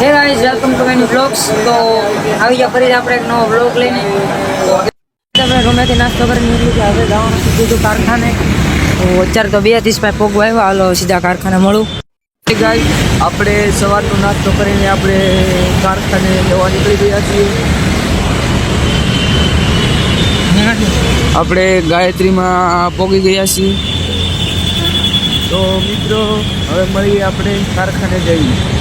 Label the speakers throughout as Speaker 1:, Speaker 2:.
Speaker 1: Hey guys welcome to many blogs તો આવી ગયા ફરી આપણે એક નવો બ્લોગ લઈને. આપણે ગમેથી નાસ્તો કરીને નીકળી ગયા. હવે જવાનું છે સીધું કારખાને. તો અત્યારે તો બે ત્રીસ પાસે પોગવા આવ્યા. હાલો સીધા કારખાને મળું.
Speaker 2: ગાઈઝ આપણે સવારનો નાસ્તો કરીને આપણે કારખાને જવા નીકળી ગયા છીએ. આપણે ગાયત્રીમાં પોગી ગયા છીએ. તો મિત્રો, હવે મળીએ આપણે કારખાને જઈએ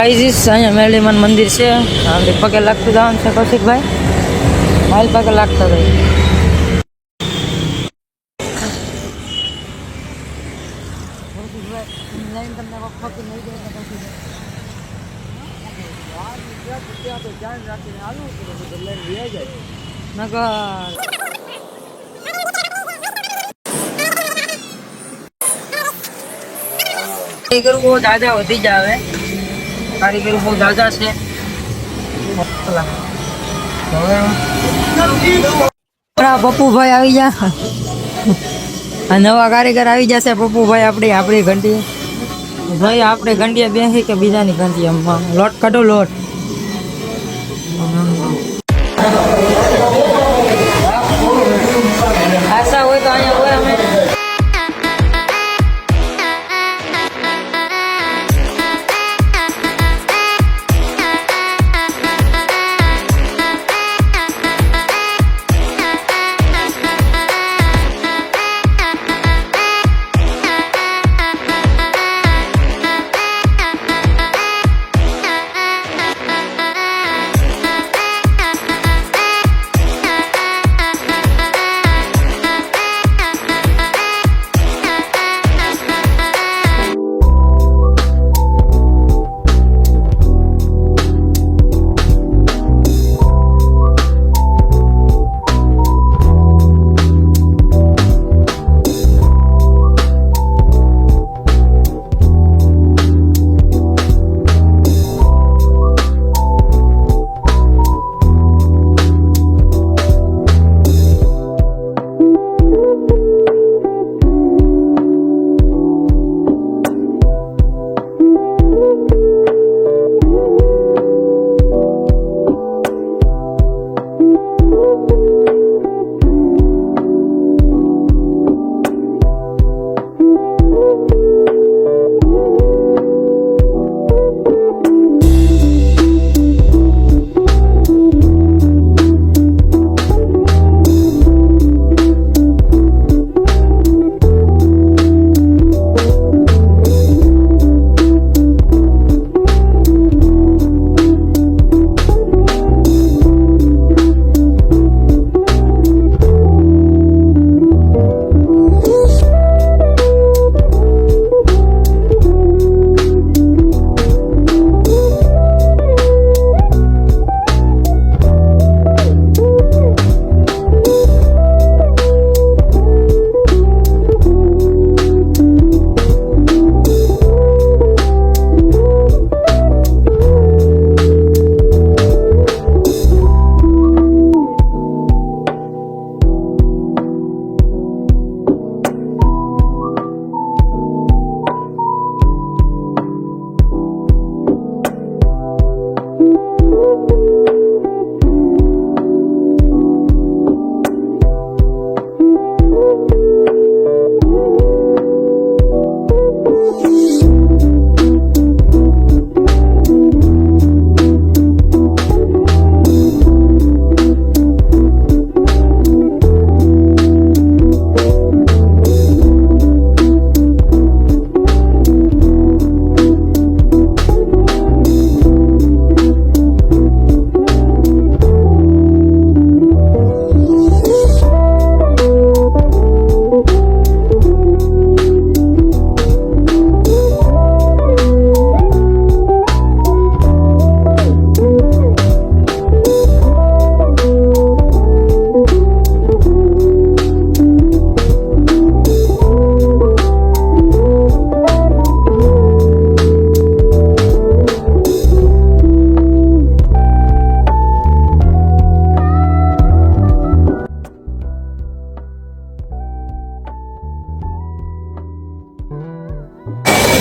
Speaker 1: ગાઈઝ અહીંયા મેલીમાન મંદિર છે. આપણે પગે લાગતું જવાનું છે કૌશિકભાઈ. માઇલ પગે લાગતા જાય. નગર. કારીગર બહુ જાજા વધી જાવે. કારીગર બહુ દાદા છે. પપ્પુભાઈ આવી આ નવા કારીગર આવી જશે પપ્પુભાઈ, આપણી આપણી ઘંટી. ભાઈ, આપણે ઘંટીએ બેસી કે બીજાની ઘંટી એમ લોટ કાઢો, લોટ.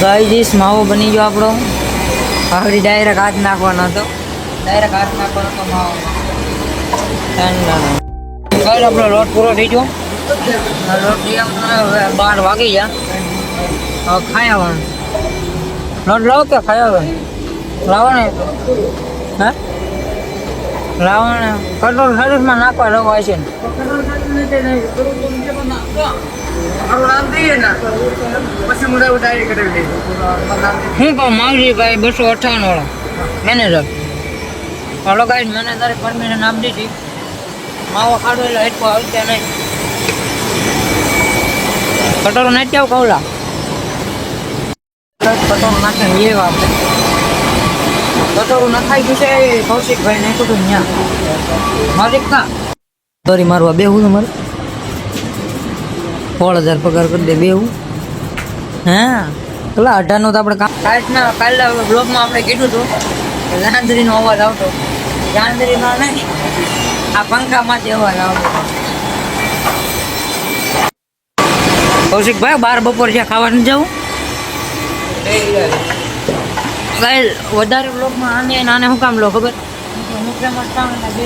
Speaker 1: ગાઈજીસ માવો બની ગયો આપણો. આગળ ડાયરેક્ટ હાથ નાખવાનો હતો. ડાયરેક્ટ હાથ નાખવાનો હતો માવો. ગાઈડ આપણો લોટ પૂરો થઈ ગયો. લોટ લઈ હવે બાર વાગી ગયા. હવે ખાઈ આવવાનું. લોટ લાવો કે ખાઈ આવે? લાવો ને હે લાવો ને કટોર સર્વિસમાં નાખવા લોકો છે. ને હું કહું, માવજી ભાઈ બસો અઠાવન વાળા. મેનેજર હલો ગાઈડ મેનેજરે પરમિશન નામ દીધી. માવો ખાડો એટલે હેઠકો આવશે નહીં. કટોરો નાખી આવ કવલા. કટોરો નાખીને એ આપણે. કટોરું નખાઈ ગયું છે કૌશિકભાઈ નાખ્યું હતું ત્યાં માલિક કા? સોરી મારવા બે હું તમારે સોળ હજાર પગાર કરી દે બે હું? હા પેલા અઢારનો તો આપણે કામ કાલના કાલના બ્લોગમાં આપણે કીધું હતું કે જાંદરીનો અવાજ આવતો. જાંદરીનો નહીં આ પંખામાંથી અવાજ આવતો. કૌશિકભાઈ બાર બપોર છે ખાવાનું જવું? ગાય વધારે બ્લોગમાં આને ને આને શું કામ લો ખબર? થાવ ને બે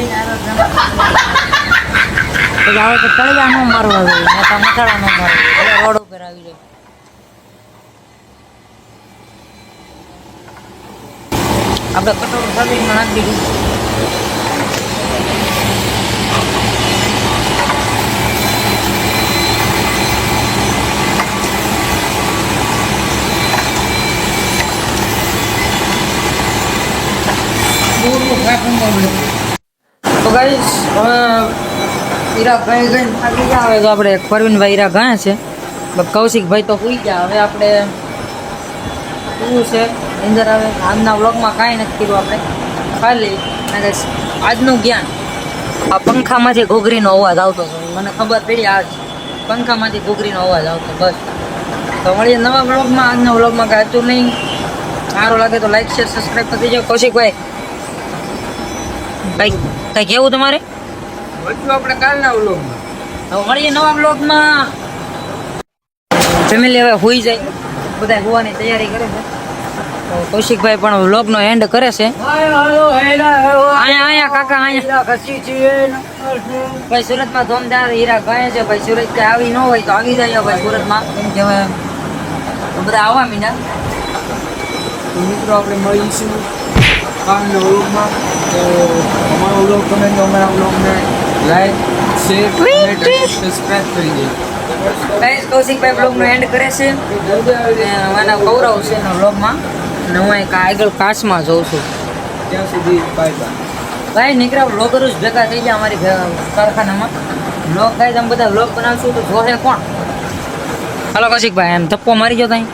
Speaker 1: પછી આવે તો તળિયા ન મારવા જોઈએ મોટા મસાલા ન મારવા જોઈએ રોડ ઉપર આવી જાય આપણે કટોરું સર્વિસમાં નાખી દીધું તો ગાઈસ હવે હીરા ભાઈ હવે તો આપણે પરવીનભાઈ હીરા ગયા છે. કૌશિકભાઈ તો પૂઈ ગયા. હવે આપણે શું છે? અંદર હવે આજના વ્લોગમાં કાંઈ નથી કીધું આપણે. ખાલી આજનું જ્ઞાન. આ પંખામાંથી ઘૂઘરીનો અવાજ આવતો હતો. મને ખબર પડી આજ. પંખામાંથી ઘોઘરીનો અવાજ આવતો. બસ. તો મળીએ નવા વ્લોગમાં. આજના વ્લોગમાં કાંઈ હતું નહીં. સારું લાગે તો લાઈક શેર સબસ્ક્રાઈબ કરી દેજો. કૌશિકભાઈ. કઈ કંઈ કેવું તમારે?
Speaker 2: વચ્ચે આપણે કાલના વ્લોગમાં.
Speaker 1: હવે મળીએ નવા વ્લોગમાં. ફેમિલી હવે હોઈ જાય. બધા હોવાની તૈયારી કરે છે. તો કૌશિકભાઈ પણ વ્લોગનો એન્ડ કરે છે. કાકા ભાઈ સુરતમાં ધોમદાર હીરા ગાય છે. ભાઈ સુરત કે આવી ન હોય તો આવી જાય ભાઈ સુરતમાં. કેમ કે બધા આવવા મીના
Speaker 2: મિત્રો આપણે મળીશું કાલના વ્લોગમાં. તો અમારો વ્લોગ તમે અમારા વ્લોગને લાઈક શેર કમેન્ટ અને સબસ્ક્રાઈબ કરી દેજો.
Speaker 1: ગાઈસ કૌશિકભાઈ બ્લોગનો એન્ડ કરે છે. અને ગૌરવ છે એનો બ્લોગમાં અને હું એક આગળ કાચમાં જોઉં છું.
Speaker 2: ત્યાં સુધી બાય બાય
Speaker 1: ભાઈ નીકળ્યા બ્લોગરો જ ભેગા થઈ ગયા અમારી કારખાનામાં. બ્લોગ થાય આમ બધા બ્લોગ બનાવશું તો જોશે કોણ? હાલો કૌશિકભાઈ એમ ધપ્પો મારી ગયો ત્યાં